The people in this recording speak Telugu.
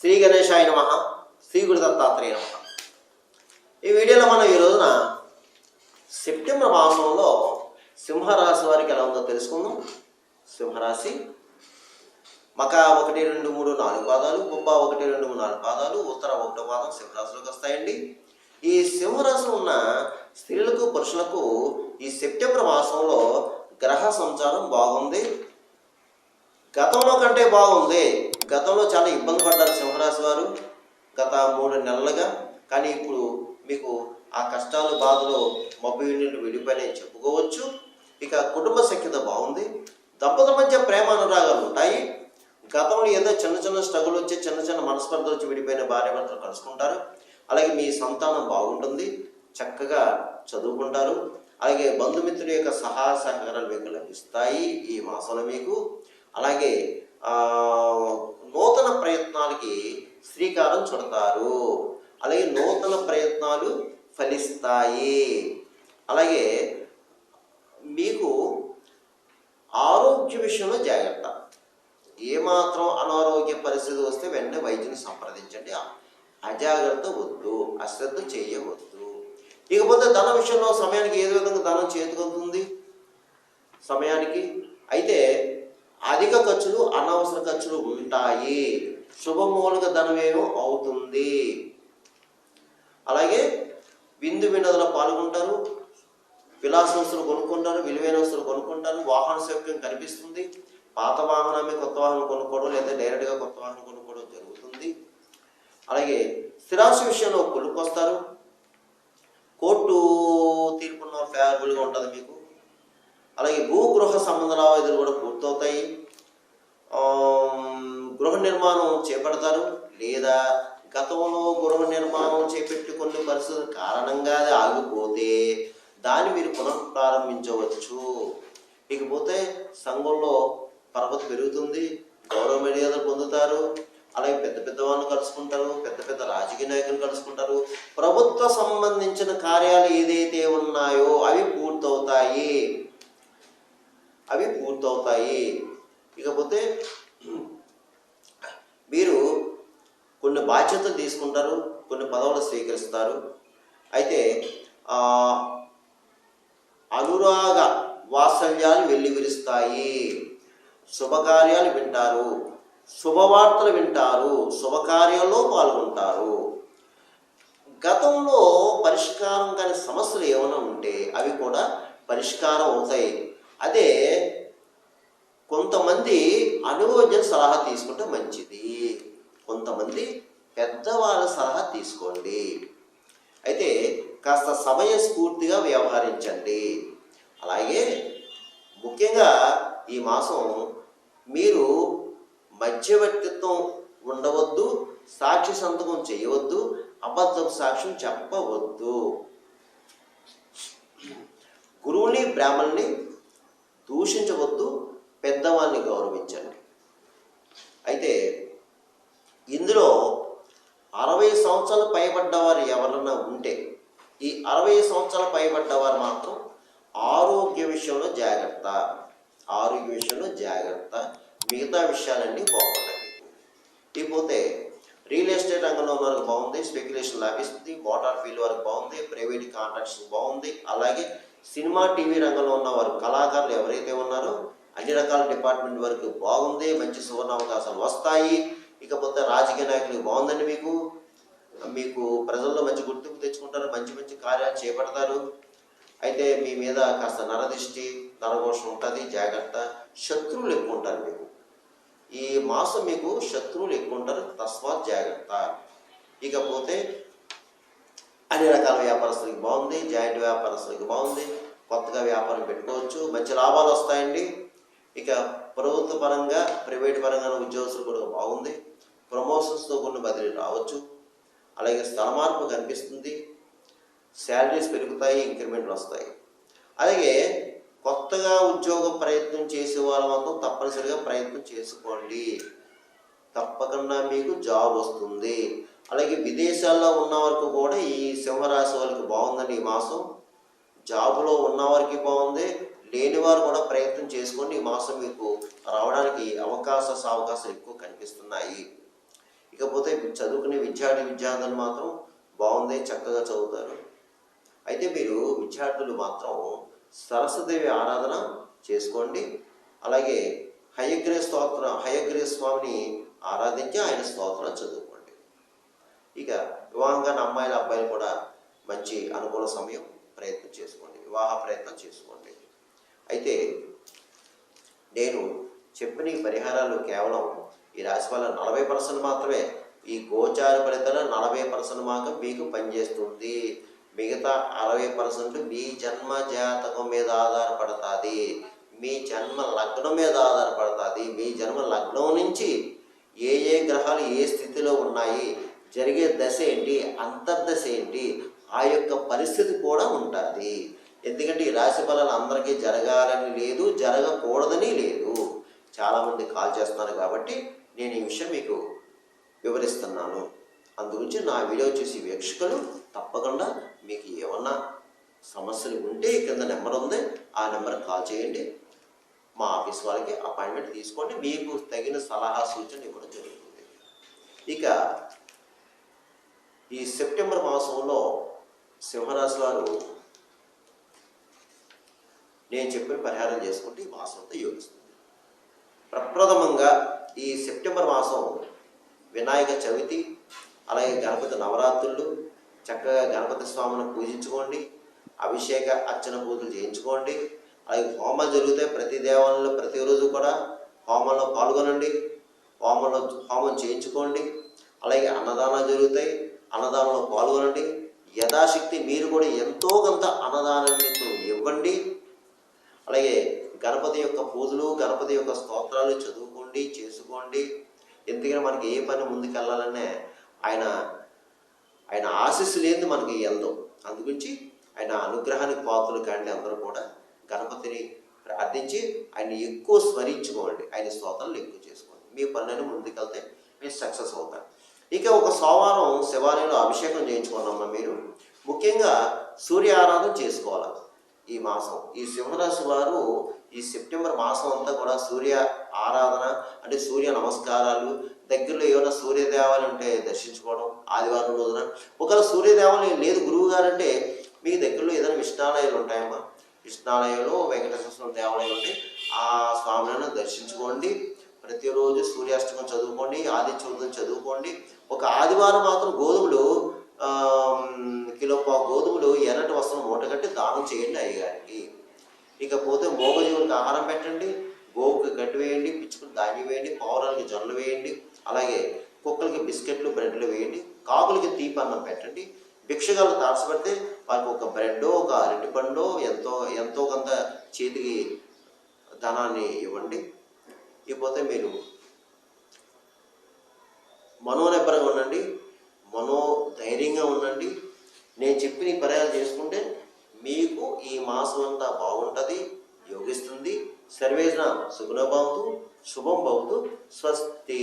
శ్రీ గణేశాయ నమ శ్రీ గురుదత్తాత్రేయ నమ. ఈ వీడియోలో మనం ఈ రోజున సెప్టెంబర్ మాసంలో సింహరాశి వారికి ఎలా ఉందో తెలుసుకుందాం. సింహరాశి మక ఒకటి రెండు మూడు నాలుగు పాదాలు గుబ్బ ఒకటి రెండు మూడు నాలుగు పాదాలు ఉత్తర ఒకటో పాదం సింహరాశిలోకి వస్తాయండి. ఈ సింహరాశి ఉన్న స్త్రీలకు పురుషులకు ఈ సెప్టెంబర్ మాసంలో గ్రహ సంచారం బాగుంది. గతంలో కంటే బాగుంది. గతంలో చాలా ఇబ్బంది పడ్డారు సింహరాశి వారు గత మూడు నెలలుగా. కానీ ఇప్పుడు మీకు ఆ కష్టాలు బాధలు మబ్బు నుండి విడిపోయినాయని చెప్పుకోవచ్చు. ఇక కుటుంబ సఖ్యత బాగుంది. దంపతుల మధ్య ప్రేమ అనురాగాలు ఉంటాయి. గతంలో ఏదో చిన్న చిన్న స్ట్రగుల్ వచ్చి చిన్న చిన్న మనస్పర్ధలు వచ్చి విడిపోయిన భార్యభర్తలు కలుసుకుంటారు అలాగే మీ సంతానం బాగుంటుంది. చక్కగా చదువుకుంటారు. అలాగే బంధుమిత్రుల యొక్క సహాయ సహకారాలు మీకు లభిస్తాయి ఈ మాసంలో మీకు. అలాగే నూతన ప్రయత్నాలకి శ్రీకారం చుడతారు. అలాగే నూతన ప్రయత్నాలు ఫలిస్తాయి. అలాగే మీకు ఆరోగ్య విషయంలో జాగ్రత్త. ఏమాత్రం అనారోగ్య పరిస్థితి వస్తే వెంటనే వైద్యుని సంప్రదించండి. అజాగ్రత్త వద్దు అశ్రద్ధ చేయవద్దు. ఇకపోతే ధన విషయంలో సమయానికి ఏ విధంగా ధనం చేతికొస్తుంది సమయానికి. అయితే అధిక ఖర్చులు అనవసర ఖర్చులు ఉంటాయి. శుభమూలక ధనమేమో అవుతుంది. అలాగే విందు వినోదలో పాల్గొంటారు విలాస వస్తువులు కొనుక్కుంటారు విలువైన వస్తువులు కొనుక్కుంటారు వాహన సౌక్యం కనిపిస్తుంది. పాత వాహనమే కొత్త వాహనం కొనుక్కోవడం లేదా డైరెక్ట్గా కొత్త వాహనం కొనుక్కోవడం జరుగుతుంది. అలాగే స్థిరాస్తి విషయంలో కొనుక్కొస్తారు. కోర్టు తీర్పున్న ఫేవరబుల్గా ఉంటుంది మీకు. అలాగే భూగృహ సంబంధ లావాదేవీలు కూడా పూర్తవుతాయి. గృహ నిర్మాణం చేపడతారు లేదా గతంలో గృహ నిర్మాణం చేపెట్టుకున్న పరిస్థితుల కారణంగా అది ఆగిపోతే దాన్ని మీరు పునఃప్రారంభించవచ్చు. ఇకపోతే సంఘంలో పరపతి పెరుగుతుంది గౌరవ మర్యాదలు పొందుతారు అలాగే పెద్ద పెద్ద వాళ్ళు కలుసుకుంటారు పెద్ద పెద్ద రాజకీయ నాయకులు కలుసుకుంటారు. ప్రభుత్వ సంబంధించిన కార్యాలు ఏదైతే ఉన్నాయో అవి పూర్తవుతాయి. అవి పూర్తవుతాయి. ఇకపోతే మీరు కొన్ని బాధ్యతలు తీసుకుంటారు కొన్ని పదవులు స్వీకరిస్తారు. అయితే అనురాగ వాత్సల్యాలు వెల్లివిరుస్తాయి శుభకార్యాలు వింటారు. శుభవార్తలు వింటారు. శుభకార్యాల్లో పాల్గొంటారు. గతంలో పరిష్కారం కాని సమస్యలు ఏమైనా ఉంటే అవి కూడా పరిష్కారం అవుతాయి. అదే కొంతమంది అనుభవజ్ఞ సలహా తీసుకుంటే మంచిది. కొంతమంది పెద్దవాళ్ళ సలహా తీసుకోండి. అయితే కాస్త సమయస్ఫూర్తిగా వ్యవహరించండి. అలాగే ముఖ్యంగా ఈ మాసం మీరు మధ్యవర్తిత్వం ఉండవద్దు సాక్షి సంతకం చేయవద్దు అబద్ధం సాక్ష్యం చెప్పవద్దు. గురువుని బ్రాహ్మణ్ణి దూషించవద్దు పెద్దవాళ్ళని గౌరవించండి. అయితే ఇందులో అరవై సంవత్సరాలు పైబడ్డవారు ఎవరన్నా ఉంటే ఈ అరవై సంవత్సరాలు పైబడ్డవారు మాత్రం ఆరోగ్య విషయంలో జాగ్రత్త ఆరోగ్య విషయంలో జాగ్రత్త మిగతా విషయాలన్నీ బాగున్నాయి ఇకపోతే రియల్ ఎస్టేట్ రంగంలో వరకు బాగుంది స్పెక్యులేషన్ లభిస్తుంది వాటర్ ఫీల్డ్ వరకు బాగుంది ప్రైవేట్ కాంట్రాక్ట్స్ బాగుంది అలాగే సినిమా టీవీ రంగంలో ఉన్న వారు కళాకారులు ఎవరైతే ఉన్నారో అన్ని రకాల డిపార్ట్మెంట్ వరకు బాగుంది మంచి సువర్ణ అవకాశాలు వస్తాయి. ఇకపోతే రాజకీయ నాయకులు బాగుందండి మీకు. మీకు ప్రజల్లో మంచి గుర్తింపు తెచ్చుకుంటారు మంచి మంచి కార్యాలు చేపడతారు. అయితే మీ మీద కాస్త నరదిష్టి నరఘోషం ఉంటుంది జాగ్రత్త. శత్రువులు ఎక్కువ ఉంటారు మీకు. ఈ మాసం మీకు శత్రువులు ఎక్కువ ఉంటారు తస్మాత్ జాగ్రత్త. ఇకపోతే అన్ని రకాల వ్యాపారస్తులకి బాగుంది జాయింట్ వ్యాపారస్తులకి బాగుంది. కొత్తగా వ్యాపారం పెట్టుకోవచ్చు మంచి లాభాలు వస్తాయండి. ఇక ప్రభుత్వ పరంగా ప్రైవేట్ పరంగా ఉద్యోగస్తులు కూడా బాగుంది. ప్రమోషన్స్తో కొన్ని బదిలీ రావచ్చు. అలాగే స్థల మార్పు కనిపిస్తుంది. శాలరీస్ పెరుగుతాయి ఇంక్రిమెంట్లు వస్తాయి. అలాగే కొత్తగా ఉద్యోగ ప్రయత్నం చేసే వాళ్ళు మాత్రం తప్పనిసరిగా ప్రయత్నం చేసుకోండి. తప్పకుండా మీకు జాబ్ వస్తుంది. అలాగే విదేశాల్లో ఉన్న వరకు కూడా ఈ సింహరాశి వాళ్ళకి బాగుందండి ఈ మాసం. జాబ్లో ఉన్న వారికి బాగుంది. లేని వారు కూడా ప్రయత్నం చేసుకోండి ఈ మాసం మీకు రావడానికి అవకాశ సావకాశాలు ఎక్కువ కనిపిస్తున్నాయి. ఇకపోతే చదువుకునే విద్యార్థి విద్యార్థులు మాత్రం బాగుంది చక్కగా చదువుతారు. అయితే మీరు విద్యార్థులు మాత్రం సరస్వదేవి ఆరాధన చేసుకోండి. అలాగే హయగ్రే స్తోత్ర హయగ్రే స్వామిని ఆరాధించి ఆయన స్తోత్రం చదువుకోండి. ఇక వివాహం కాని అమ్మాయిల అబ్బాయిలు కూడా మంచి అనుకూల సమయం ప్రయత్నం చేసుకోండి. వివాహ ప్రయత్నం చేసుకోండి. అయితే నేను చెప్పిన ఈ పరిహారాలు కేవలం ఈ రాశి వల్ల నలభై పర్సెంట్ మాత్రమే. ఈ గోచార ఫలితాలు నలభై పర్సెంట్ మాత్రం మీకు పనిచేస్తుంది. మిగతా అరవై పర్సెంట్ మీ జన్మ జాతకం మీద ఆధారపడుతుంది. మీ జన్మ లగ్నం మీద ఆధారపడుతుంది. మీ జన్మ లగ్నం నుంచి ఏ ఏ గ్రహాలు ఏ స్థితిలో ఉన్నాయి జరిగే దశ ఏంటి అంతర్దశ ఏంటి ఆ యొక్క పరిస్థితి కూడా ఉంటుంది. ఎందుకంటే ఈ రాశి ఫలాలు అందరికీ జరగాలని లేదు జరగకూడదని లేదు. చాలామంది కాల్ చేస్తున్నారు కాబట్టి నేను ఈ విషయం మీకు వివరిస్తున్నాను. అందుగురించి నా వీడియో చూసి వీక్షకులు తప్పకుండా మీకు ఏమన్నా సమస్యలు ఉంటే కింద నెంబర్ ఉంది ఆ నెంబర్కి కాల్ చేయండి. మా ఆఫీస్ వాళ్ళకి అపాయింట్మెంట్ తీసుకోండి. మీకు తగిన సలహా సూచన ఇవ్వడం జరుగుతుంది. ఇక ఈ సెప్టెంబర్ మాసంలో సింహరాశి వారు నేను చెప్పిన పరిహారం చేసుకుంటే ఈ మాసం అంతా యోగిస్తుంది. ప్రప్రథమంగా ఈ సెప్టెంబర్ మాసం వినాయక చవితి అలాగే గణపతి నవరాత్రులు చక్కగా గణపతి స్వామిని పూజించుకోండి అభిషేక అర్చన పూజలు చేయించుకోండి అలాగే హోమాలు జరుగుతాయి ప్రతి దేవాలయంలో ప్రతిరోజు కూడా హోమంలో పాల్గొనండి హోమంలో హోమం చేయించుకోండి అలాగే అన్నదానాలు జరుగుతాయి అన్నదానంలో పాల్గొనండి యథాశక్తి మీరు కూడా ఎంతో కొంత అన్నదానం మీకు ఇవ్వండి అలాగే గణపతి యొక్క పూజలు గణపతి యొక్క స్తోత్రాలు చదువుకోండి చేసుకోండి. ఎందుకంటే మనకి ఏ పని ముందుకెళ్ళాలనే ఆయన ఆయన ఆశీస్సు లేని మనకి వెళ్దాం అందుగురించి ఆయన అనుగ్రహానికి పాత్రలు కానీ అందరూ కూడా గణపతిని ప్రార్థించి ఆయన ఎక్కువ స్మరించుకోండి. ఆయన స్తోత్రాలు ఎక్కువ చేసుకోండి. మీ పనులను ముందుకెళ్తే మీరు సక్సెస్ అవుతారు. ఇక ఒక సోమవారం శివాలయంలో అభిషేకం చేయించుకున్నామా మీరు. ముఖ్యంగా సూర్య ఆరాధన చేసుకోవాలి. ఈ మాసం. ఈ సింహరాశి వారు ఈ సెప్టెంబర్ మాసం అంతా కూడా సూర్య ఆరాధన అంటే సూర్య నమస్కారాలు దగ్గరలో ఏమైనా సూర్యదేవాలు ఉంటే దర్శించుకోవడం ఆదివారం రోజున. ఒకవేళ సూర్యదేవాలయం లేదు గురువు గారు అంటే మీకు దగ్గరలో ఏదైనా విష్ణాలయాలు ఉంటాయమ్మా. విష్ణాలయంలో వెంకటేశ్వర దేవాలయం ఉంటే ఆ స్వామిని దర్శించుకోండి. ప్రతిరోజు సూర్యాష్టకం చదువుకోండి ఆదిత్య చదువుకోండి. ఒక ఆదివారం మాత్రం గోధుమలు కిలో పావు గోధుమలు ఎర్రటి వస్త్రం మూట కట్టి దానం చేయండి అయ్యగారికి. ఇకపోతే మోగజీవులకు ఆహారం పెట్టండి గోవుకి గడ్డి వేయండి పిచ్చుకుని ధాన్యం వేయండి పౌరాలకి జొన్నలు వేయండి అలాగే కుక్కలకి బిస్కెట్లు బ్రెడ్లు వేయండి కాకులకి తీపన్నం పెట్టండి భిక్షగాలు తారసపెడితే వాళ్ళకి ఒక బ్రెడ్ ఒక అరటిపండు ఎంతో ఎంతో కొంత చేతికి ధనాన్ని ఇవ్వండి. ఇకపోతే మీరు మనోనిబ్బరంగా ఉండండి నేను చెప్పిన పర్యాలు చేసుకుంటే మీకు ఈ మాసం అంతా బాగుంటుంది యోగిస్తుంది. సర్వేజన సుగుణ భవతు శుభం భవతు స్వస్తి.